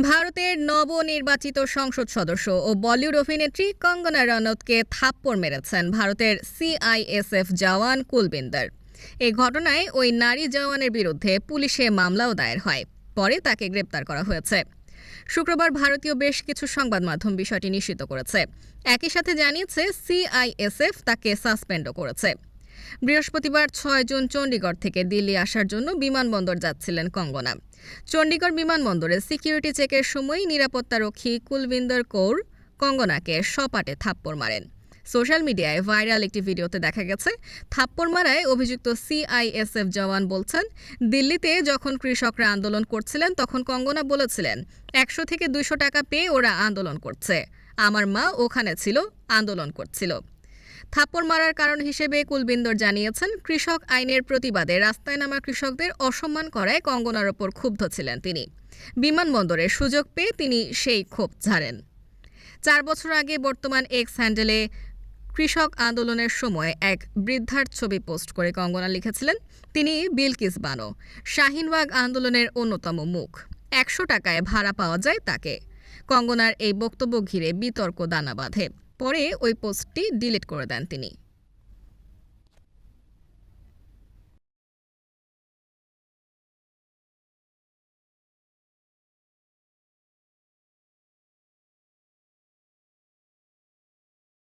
ভারতের নবনির্বাচিত সংসদ সদস্য ও বলিউড অভিনেত্রী কঙ্গনা রানৌতকে থাপ্পড় মেরেছেন ভারতের সিআইএসএফ জওয়ান কুলবিন্দর। এই ঘটনায় ওই নারী জওয়ানের বিরুদ্ধে পুলিশে মামলাও দায়ের হয়। পরে তাকে গ্রেপ্তার করা হয়েছে। শুক্রবার ভারতীয় বেশ কিছু সংবাদ মাধ্যম বিষয়টি নিশ্চিত করেছে। একই সাথে জানিয়েছে, সিআইএসএফ তাকে সাসপেন্ডও করেছে। বৃহস্পতিবার ছয় জুন চণ্ডীগড় থেকে দিল্লি আসার জন্য বিমানবন্দর যাচ্ছিলেন কঙ্গনা। চণ্ডীগড় বিমানবন্দরে সিকিউরিটি চেকের সময় নিরাপত্তারক্ষী কুলবিন্দর কৌর কঙ্গনাকে সপাটে থাপ্পড় মারেন। সোশ্যাল মিডিয়ায় ভাইরাল একটি ভিডিওতে দেখা গেছে, থাপ্পড় মারায় অভিযুক্ত সিআইএসএফ জওয়ান বলছেন, দিল্লিতে যখন কৃষকরা আন্দোলন করছিলেন তখন কঙ্গনা বলেছিলেন, একশো থেকে দুইশো টাকা পেয়ে ওরা আন্দোলন করছে। আমার মা ওখানে ছিল, আন্দোলন করছিল। থাপ্পড় মারার কারণ হিসেবে কুলবিন্দর জানিয়েছেন, কৃষক আইনের প্রতিবাদে রাস্তায় নামা কৃষকদের অসম্মান করায় কঙ্গনার ওপর ক্ষুব্ধ ছিলেন তিনি। বিমানবন্দরে সুযোগ পেয়ে তিনি সেই ক্ষোভ ঝাড়েন। চার বছর আগে বর্তমান এক্স হ্যান্ডেলে কৃষক আন্দোলনের সময় এক বৃদ্ধার ছবি পোস্ট করে কঙ্গনা লিখেছিলেন, তিনি বিলকিস বানো শাহিনবাগ আন্দোলনের অন্যতম মুখ। একশো টাকায় ভাড়া পাওয়া যায় তাকে। কঙ্গনার এই বক্তব্য ঘিরে বিতর্ক দানা বাঁধে। পরে ওই পোস্টটি ডিলিট করে দেন তিনি।